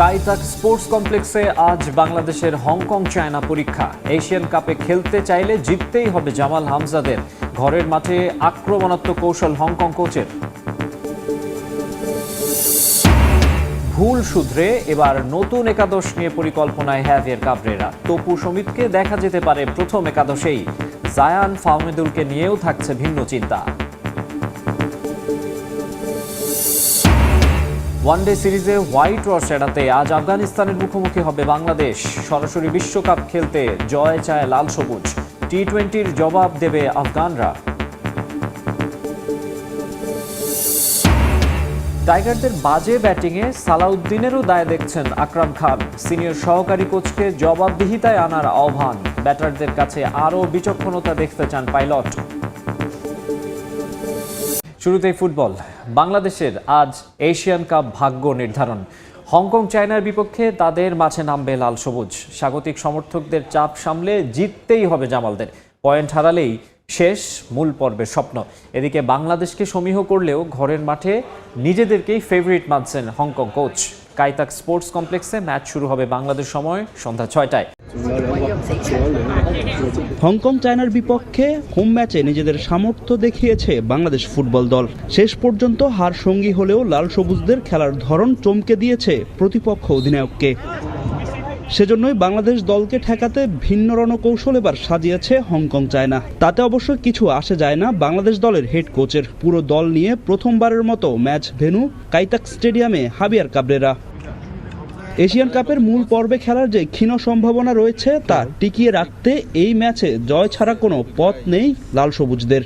কাইতাক sports কমপ্লেক্সে আজ বাংলাদেশের হংকং চায়না পরীক্ষা। এশিয়ান কাপে খেলতে চাইলে জিততেই হবে জামাল হামজাদের। ঘরের মাঠে আক্রমণাত্মক কৌশল হংকং কোচের। ভুল শুধরে এবার নতুন একাদশ নিয়ে পরিকল্পনায় হ্যাভিয়ার কাবরেরা। তপু সমিতকে দেখা যেতে পারে প্রথম একাদশেই। জায়ান ফাহমেদুলকে নিয়েও থাকছে ভিন্ন চিন্তা। ওয়ানডে সিরিজে হোয়াইট ওয়াশ এড়াতে আজ আফগানিস্তানের মুখোমুখি হবে বাংলাদেশ। সরাসরি বিশ্বকাপ খেলতে জয় চায় লাল সবুজ। টি টোয়েন্টির জবাব দেবে আফগানরা। টাইগারদের বাজে ব্যাটিংয়ে সালাউদ্দিনেরও দায় দেখছেন আকরাম খান। সিনিয়র সহকারী কোচকে জবাবদিহিতায় আনার আহ্বান। ব্যাটারদের কাছে আরও বিচক্ষণতা দেখতে চান পাইলট। শুরুতেই ফুটবল। বাংলাদেশের আজ এশিয়ান কাপ ভাগ্য নির্ধারণ। হংকং, চায়নার বিপক্ষে তাদের মাঝে নামবে লাল সবুজ। স্বাগতিক সমর্থকদের চাপ সামলে জিততেই হবে জামালদের। পয়েন্ট হারালেই শেষ মূল পর্বের স্বপ্ন। এদিকে বাংলাদেশকে সমীহ করলেও ঘরের মাঠে নিজেদেরকেই ফেভারিট মানছেন Hong Kong coach Kai Tak sports কমপ্লেক্সে ম্যাচ শুরু হবে বাংলাদেশ সময় সন্ধ্যা ছয়টায়। হংকং চায়নার বিপক্ষে হোম ম্যাচে নিজেদের সামর্থ্য দেখিয়েছে বাংলাদেশ ফুটবল দল। শেষ পর্যন্ত হার সঙ্গী হলেও লাল সবুজদের খেলার ধরন চমকে দিয়েছে প্রতিপক্ষ অধিনায়ককে। সেজন্যই বাংলাদেশ দলকে ঠেকাতে ভিন্ন রণকৌশল এবার সাজিয়েছে হংকং চায়না। তাতে অবশ্য কিছু আসে যায় না বাংলাদেশ দলের হেড কোচের। পুরো দল নিয়ে প্রথমবারের মতো ম্যাচ ভেনু কাইতাক স্টেডিয়ামে হাবিয়ার কাবরেরা। এশিয়ান কাপের মূল পর্বে খেলার যে ক্ষীণ সম্ভাবনা রয়েছে তা টিকিয়ে রাখতে এই ম্যাচে জয় ছাড়া কোনো পথ নেই লাল সবুজদের।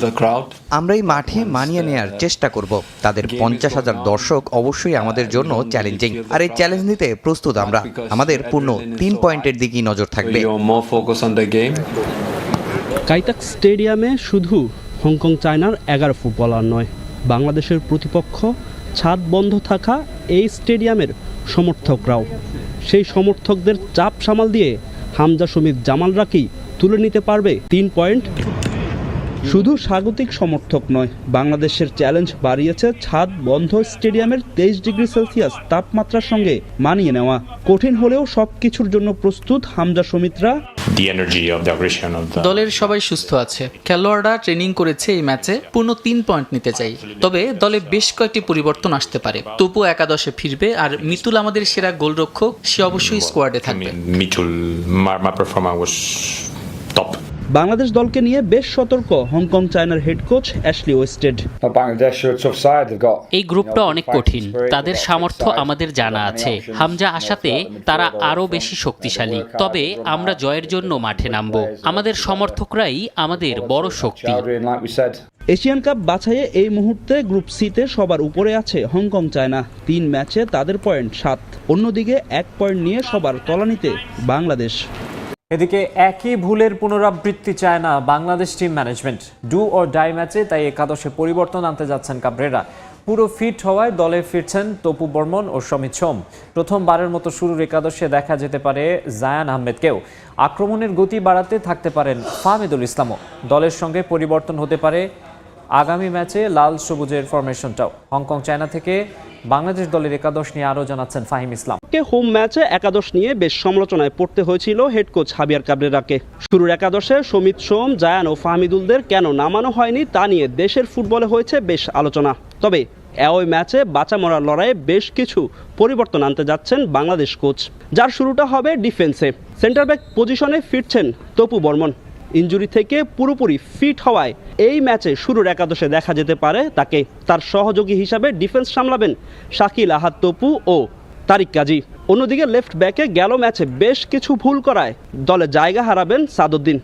The crowd. আমরা এই মাঠে মানিয়ে নেয়ার চেষ্টা করব। তাদের পঞ্চাশ হাজার দর্শক অবশ্যই আমাদের জন্য চ্যালেঞ্জিং আর এই চ্যালেঞ্জ নিতে প্রস্তুত আমরা। আমাদের পূর্ণ তিন পয়েন্টের দিকেই নজর থাকবে. কাইতাক স্টেডিয়ামে শুধু হংকং চায়নার এগারো ফুটবলার নয় বাংলাদেশের প্রতিপক্ষ ছাদ বন্ধ থাকা এই স্টেডিয়ামের সমর্থকরাও। সেই সমর্থকদের চাপ সামাল দিয়ে হামজা সুমিত জামালরা কি তুলে নিতে পারবে তিন পয়েন্ট। শুধু স্বাগতিক সমর্থক নয়, বাংলাদেশের চ্যালেঞ্জ বাড়িয়েছে ছাদ বন্ধ স্টেডিয়ামের তেইশ ডিগ্রি সেলসিয়াস তাপমাত্রার সঙ্গে মানিয়ে নেওয়া। কঠিন হলেও সব কিছুর জন্য প্রস্তুত হামজা সমিতরা দলের সবাই সুস্থ আছে। খেলোয়াড়রা ট্রেনিং করেছে এই ম্যাচে পূর্ণ তিন পয়েন্ট নিতে চাই। তবে দলে বেশ কয়েকটি পরিবর্তন আসতে পারে। তপু একাদশে ফিরবে আর মিতুল আমাদের সেরা গোলরক্ষক সে অবশ্যই স্কোয়াডে থাকবে। Mitul Marma my, was top. Bangladesh দলকে নিয়ে বেশ সতর্ক হংকং চায়নার হেড কোচ অ্যাশলি ওয়েস্টেড। এই গ্রুপটা অনেক কঠিন। তাদের সামর্থ্য আমাদের জানা আছে। হামজা আশাতে তারা আরও বেশি শক্তিশালী। তবে আমরা জয়ের জন্য মাঠে নামব। আমাদের সমর্থকরাই আমাদের বড় শক্তি. এশিয়ান কাপ বাছাইয়ে এই মুহূর্তে গ্রুপ সিতে সবার উপরে আছে হংকং চায়না। তিন ম্যাচে তাদের পয়েন্ট সাত। অন্যদিকে এক পয়েন্ট নিয়ে সবার তলানিতে বাংলাদেশ। এদিকে একই ভুলের পুনরাবৃত্তি চায় না Bangladesh team management do or die ম্যাচে তাই একাদশে পরিবর্তন আনতে যাচ্ছেন কাবরেরা। পুরো ফিট হওয়ায় দলে ফিরছেন তপু বর্মন ও সমিত সোম। প্রথমবারের মতো শুরুর একাদশে দেখা যেতে পারে জায়ান আহমেদকেও। আক্রমণের গতি বাড়াতে থাকতে পারেন ফাহমিদুল ইসলামও। দলের সঙ্গে পরিবর্তন হতে পারে আগামী ম্যাচে লাল সবুজের ফরমেশনটাও হংকং, চায়না থেকে বাংলাদেশ দলের একাদশ নিয়ে আরও জানাচ্ছেন ফাহিম ইসলাম। হোম ম্যাচে একাদশ নিয়ে বেশ সমালোচনায় পড়তে হয়েছিল হেড কোচ হাবিয়ার কাবরেরাকে। শুরুর একাদশে সমিত সোম, জায়ান ও ফাহমিদুলদের কেন নামানো হয়নি তা নিয়ে দেশের ফুটবলে হয়েছে বেশ আলোচনা। তবে ওই ম্যাচে বাঁচা মরার লড়াইয়ে বেশ কিছু পরিবর্তন আনতে যাচ্ছেন বাংলাদেশ কোচ। যার শুরুটা হবে ডিফেন্সে। সেন্টার ব্যাক পজিশনে ফিরছেন তপু বর্মন। ইঞ্জুরি থেকে পুরোপুরি ফিট হওয়ায় এই ম্যাচে শুরুর একাদশে দেখা যেতে পারে। তাকে তার সহযোগী হিসাবে ডিফেন্স সামলাবেন শাকিল আহাদ তপু ও তারিক কাজী অন্যদিকে লেফট ব্যাকে গেল ম্যাচে বেশ কিছু ভুল করায় দলে জায়গা হারাবেন সাদুদ্দিন।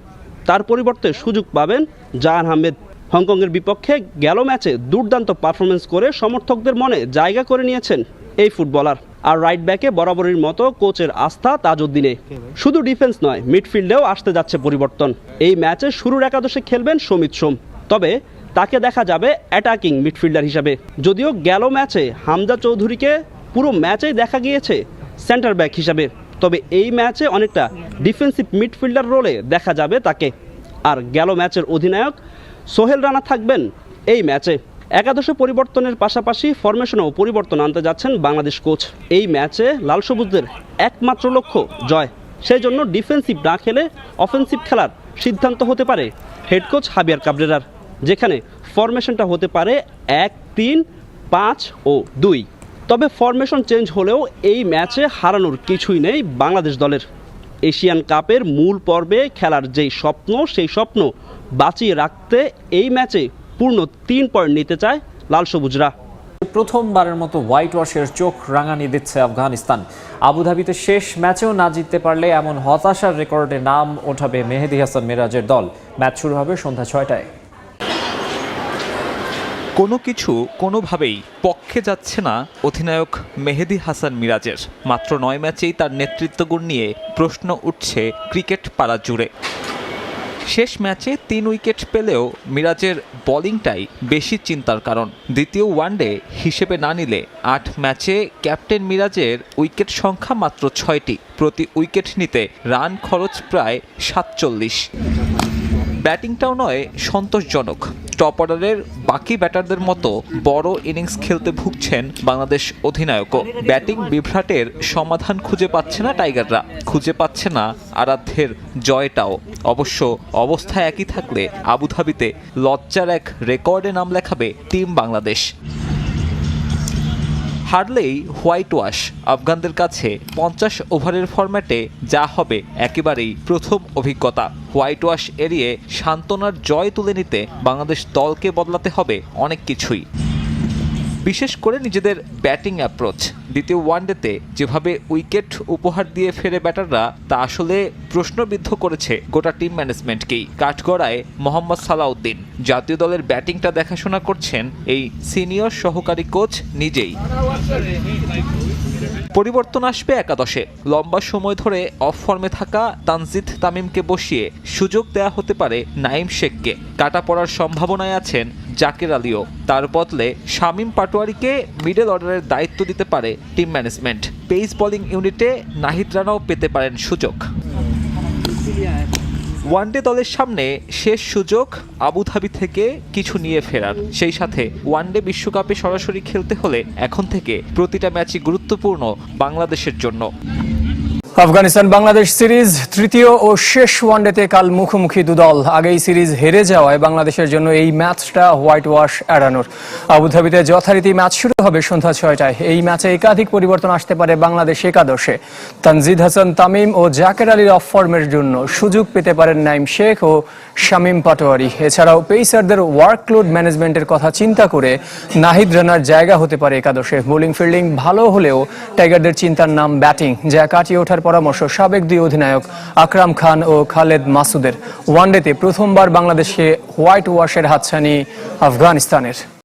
তার পরিবর্তে সুযোগ পাবেন জাহান আহমেদ। হংকংয়ের বিপক্ষে গেল ম্যাচে দুর্দান্ত পারফরমেন্স করে সমর্থকদের মনে জায়গা করে নিয়েছেন এই ফুটবলার আর রাইট ব্যাকে বরাবরের মতো কোচের আস্থা তাজউদ্দিনে। শুধু ডিফেন্স নয় মিডফিল্ডেও আসতে যাচ্ছে পরিবর্তন। এই ম্যাচে শুরুর একাদশে খেলবেন সমিত সোম। তবে তাকে দেখা যাবে অ্যাটাকিং মিডফিল্ডার হিসাবে। যদিও গেল ম্যাচে হামজা চৌধুরীকে পুরো ম্যাচেই দেখা গিয়েছে সেন্টার ব্যাক হিসাবে। তবে এই ম্যাচে অনেকটা ডিফেন্সিভ মিডফিল্ডার রোলে দেখা যাবে তাকে। আর গেল ম্যাচের অধিনায়ক সোহেল রানা থাকবেন এই ম্যাচে। একাদশে পরিবর্তনের পাশাপাশি ফরমেশনেও পরিবর্তন আনতে যাচ্ছেন বাংলাদেশ কোচ এই ম্যাচে লাল সবুজদের একমাত্র লক্ষ্য জয়। সেই জন্য ডিফেন্সিভ না খেলে অফেন্সিভ খেলার সিদ্ধান্ত হতে পারে হেড কোচ হাবিয়ার কাবরেরার, যেখানে ফরমেশনটা হতে পারে এক, তিন, পাঁচ ও দুই। তবে ফরমেশন চেঞ্জ হলেও এই ম্যাচে হারানোর কিছুই নেই বাংলাদেশ দলের। এশিয়ান কাপের মূল পর্বে খেলার যেই স্বপ্ন, সেই স্বপ্ন বাঁচিয়ে রাখতে এই ম্যাচে পূর্ণ তিন পয়েন্ট নিতে চায় লাল সবুজরা। প্রথমবারের মতো হোয়াইট ওয়াশের চোখ রাঙানি দিচ্ছে আফগানিস্তান। আবুধাবিতে শেষ ম্যাচেও না জিততে পারলে এমন হতাশার রেকর্ডে নাম ওঠাবে মেহেদি হাসান মিরাজের দল। ম্যাচ শুরু হবে সন্ধ্যা ছয়টায়। কোনো কিছু কোনোভাবেই পক্ষে যাচ্ছে না অধিনায়ক মেহেদি হাসান মিরাজের। মাত্র নয় ম্যাচেই তার নেতৃত্বগুণ নিয়ে প্রশ্ন উঠছে ক্রিকেট পাড়া জুড়ে। শেষ ম্যাচে তিন উইকেট পেলেও মিরাজের বোলিংটাই বেশি চিন্তার কারণ। দ্বিতীয় ওয়ানডে হিসেবে না নিলে আট ম্যাচে ক্যাপ্টেন মিরাজের উইকেট সংখ্যা মাত্র ছয়টি। প্রতি উইকেট নিতে রান খরচ প্রায় সাতচল্লিশ। ব্যাটিংটাও নয়, সন্তোষজনক। টপ অর্ডারের বাকি ব্যাটারদের মতো বড় ইনিংস খেলতে ভুগছেন বাংলাদেশ অধিনায়কও। ব্যাটিং বিভ্রাটের সমাধান খুঁজে পাচ্ছে না টাইগাররা। খুঁজে পাচ্ছে না আরাধ্যের জয়টাও। অবশ্য অবস্থা একই থাকলে আবুধাবিতে লজ্জার এক রেকর্ডে নাম লেখাবে টিম বাংলাদেশ। হারলেই হোয়াইট ওয়াশ, আফগানদের কাছে পঞ্চাশ ওভারের ফরম্যাটে যা হবে একেবারেই প্রথম অভিজ্ঞতা। হোয়াইট ওয়াশ এড়িয়ে সান্ত্বনার জয় তুলে নিতে বাংলাদেশ দলকে বদলাতে হবে অনেক কিছুই। বিশেষ করে নিজেদের ব্যাটিং অ্যাপ্রোচ দ্বিতীয় ওয়ানডেতে যেভাবে উইকেট উপহার দিয়ে ফেরে ব্যাটাররা, তা আসলে প্রশ্নবিদ্ধ করেছে গোটা টিম ম্যানেজমেন্টকেই। কাঠগড়ায় মোহাম্মদ সালাউদ্দিন। জাতীয় দলের ব্যাটিংটা দেখাশোনা করছেন এই সিনিয়র সহকারী কোচ নিজেই। পরিবর্তন আসবে একাদশে। লম্বা সময় ধরে অফ ফর্মে থাকা তানজিদ তামিমকে বসিয়ে সুযোগ দেয়া হতে পারে নাইম শেখকে। কাটা পড়ার সম্ভাবনায় আছেন জাকের আলীও। তার বদলে শামীম পাটোয়ারিকে মিডল অর্ডারের দায়িত্ব দিতে পারে টিম ম্যানেজমেন্ট। পেস বোলিং ইউনিটে নাহিদ রানাও পেতে পারেন সুযোগ। ওয়ানডে দলের সামনে শেষ সুযোগ আবুধাবি থেকে কিছু নিয়ে ফেরার। সেই সাথে ওয়ানডে বিশ্বকাপে সরাসরি খেলতে হলে এখন থেকে প্রতিটা ম্যাচই গুরুত্বপূর্ণ বাংলাদেশের জন্য। আফগানিস্তান বাংলাদেশ সিরিজ তৃতীয় ও শেষ ওয়ানডেতে কাল মুখোমুখি দুদল। আগেই সিরিজ হেরে যাওয়ায় বাংলাদেশের জন্য এই ম্যাচটা হোয়াইট ওয়াশ এড়ানোর। আবুধাবিতে যথারীতি ম্যাচ শুরু হবে সন্ধ্যা ছয়টায়। এই ম্যাচে একাধিক পরিবর্তন আসতে পারে বাংলাদেশ একাদশে। তানজিদ হাসান, তামিম ও জাকের আলীর অফ ফর্মের জন্য সুযোগ পেতে পারেন নাইম শেখ ও শামীম পাটোয়ারি। এছাড়াও পেসারদের ওয়ার্কলোড ম্যানেজমেন্টের কথা চিন্তা করে নাহিদ রানার জায়গা হতে পারে একাদশে। বোলিং ফিল্ডিং ভালো হলেও টাইগারদের চিন্তার নাম ব্যাটিং, যা কাটিয়ে ওঠার পরামর্শ সাবেক দুই অধিনায়ক আকরাম খান ও খালেদ মাসুদের ওয়ানডেতে প্রথমবার বাংলাদেশে হোয়াইট ওয়াশের হাতছানি আফগানিস্তানের।